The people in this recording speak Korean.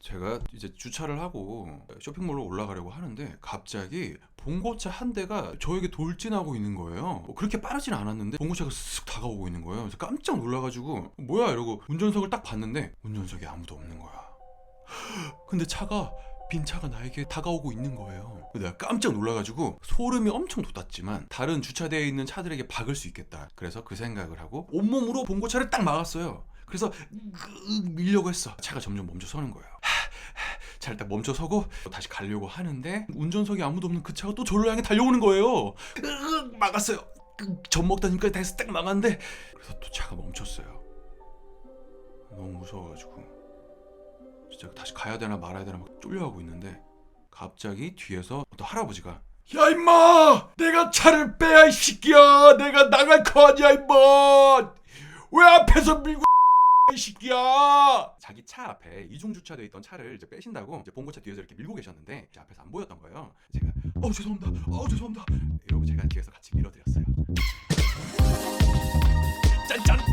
제가 이제 주차를 하고 쇼핑몰로 올라가려고 하는데 갑자기 봉고차 한 대가 저에게 돌진하고 있는 거예요. 뭐 그렇게 빠르진 않았는데 봉고차가 쓱 다가오고 있는 거예요. 그래서 깜짝 놀라가지고 뭐야 이러고 운전석을 딱 봤는데 운전석에 아무도 없는 거야. 근데 차가 빈 차가 나에게 다가오고 있는 거예요. 내가 깜짝 놀라가지고 소름이 엄청 돋았지만 다른 주차대에 있는 차들에게 박을 수 있겠다. 그래서 그 생각을 하고 온몸으로 봉고차를 딱 막았어요. 그래서 으, 밀려고 했어. 차가 점점 멈춰 서는 거예요. 차를 딱 멈춰 서고 다시 가려고 하는데 운전석에 아무도 없는 그 차가 또 저를 향해 달려오는 거예요. 으, 막았어요. 으, 젖먹다 니까 다시 딱 막았는데 그래서 또 차가 멈췄어요. 너무 무서워가지고 진짜 다시 가야 되나 말아야 되나 막 쫄려하고 있는데 갑자기 뒤에서 어떤 할아버지가 야 임마 내가 차를 빼야 이 새끼야 내가 나갈 거 아니야 임마 왜 앞에서 밀고 이 새끼야! 자기 차 앞에 이중 주차되어 있던 차를 이제 빼신다고 이제 봉고차 뒤에서 이렇게 밀고 계셨는데 제 앞에서 안 보였던 거예요. 제가 어 죄송합니다. 어 죄송합니다. 이러고 제가 뒤에서 같이 밀어드렸어요. 짠짠.